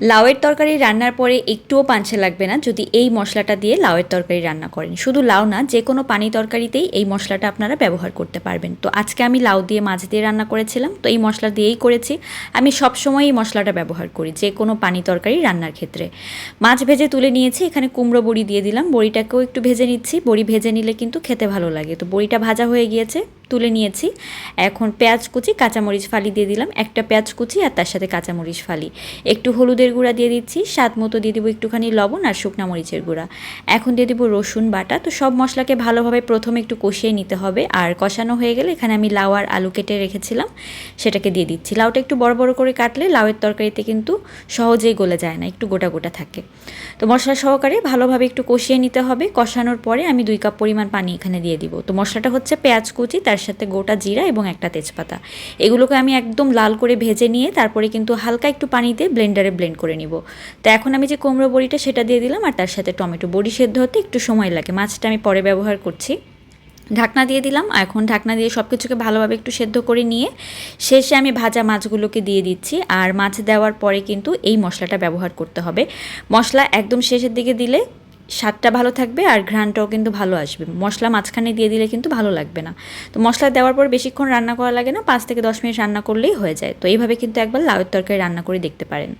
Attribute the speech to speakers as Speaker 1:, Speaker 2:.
Speaker 1: লাউয়ের তরকারি রান্নার পরে একটুও পাঞ্চে লাগবে না যদি এই মশলাটা দিয়ে লাউয়ের তরকারি রান্না করেন। শুধু লাউ না, যে কোনো পানি তরকারিতেই এই মশলাটা আপনারা ব্যবহার করতে পারবেন। তো আজকে আমি লাউ দিয়ে মাছ দিয়ে রান্না করেছিলাম, তো এই মশলা দিয়েই করেছি। আমি সবসময় এই মশলাটা ব্যবহার করি, যে কোনো পানি তরকারি রান্নার ক্ষেত্রে। মাছ ভেজে তুলে নিয়েছি, এখানে কুমড়ো বড়ি দিয়ে দিলাম। বড়িটাকেও একটু ভেজে নিচ্ছি। বড়ি ভেজে নিলে কিন্তু খেতে ভালো লাগে। তো বড়িটা ভাজা হয়ে গিয়েছে। তুলে নিয়েছি। এখন পেঁয়াজ কুচি, কাঁচামরিচ ফালি দিয়ে দিলাম। একটা পেঁয়াজ কুচি আর তার সাথে কাঁচামরিচ ফালি। একটু হলুদের গুঁড়া দিয়ে দিচ্ছি। স্বাদ মতো দিয়ে দিব একটুখানি লবণ আর শুকনা মরিচের গুঁড়া। এখন দিয়ে দিব রসুন বাটা। তো সব মশলাকে ভালোভাবে প্রথমে একটু কষিয়ে নিতে হবে। আর কষানো হয়ে গেলে এখানে আমি লাউ আর আলু কেটে রেখেছিলাম। সেটাকে দিয়ে দিচ্ছি। লাউটা একটু বড় বড় করে কাটলে লাউয়ের তরকারিতে কিন্তু সহজেই গলে যায় না, একটু গোটা গোটা থাকে। তো মশলা সহকারে ভালোভাবে একটু কষিয়ে নিতে হবে। কষানোর পরে আমি দুই কাপ পরিমাণ পানি এখানে দিয়ে দিব। তো মশলাটা হচ্ছে পেঁয়াজ কুচি, তার সাথে গোটা জিরা এবং একটা তেজপাতা। এগুলোকে আমি একদম লাল করে ভেজে নিয়ে তারপরে কিন্তু হালকা একটু পানিতে ব্লেন্ডারে ব্লেন্ড করে নিব। তো এখন আমি যে কুমড়ো বড়িটা সেটা দিয়ে দিলাম আর তার সাথে টমেটো। বড়ি সেদ্ধ হতে একটু সময় লাগে, মাছটা আমি পরে ব্যবহার করছি। ঢাকনা দিয়ে দিলাম এখন ঢাকনা দিয়ে সব কিছুকে ভালোভাবে একটু সেদ্ধ করে নিয়ে শেষে আমি ভাজা মাছগুলোকে দিয়ে দিচ্ছি আর মাছ দেওয়ার পরে কিন্তু এই মশলাটা ব্যবহার করতে হবে। মশলা একদম শেষের দিকে দিলে স্বাদটা ভালো থাকবে আর ঘ্রাণটাও কিন্তু ভালো আসবে। মশলা মাঝখানে দিয়ে দিলে কিন্তু ভালো লাগবে না। তো মশলা দেওয়ার পর বেশিক্ষণ রান্না করা লাগে না, পাঁচ থেকে দশ মিনিট রান্না করলেই হয়ে যায়। তো এইভাবে কিন্তু একবার লাউয়ের তরকারি রান্না করে দেখতে পারেন।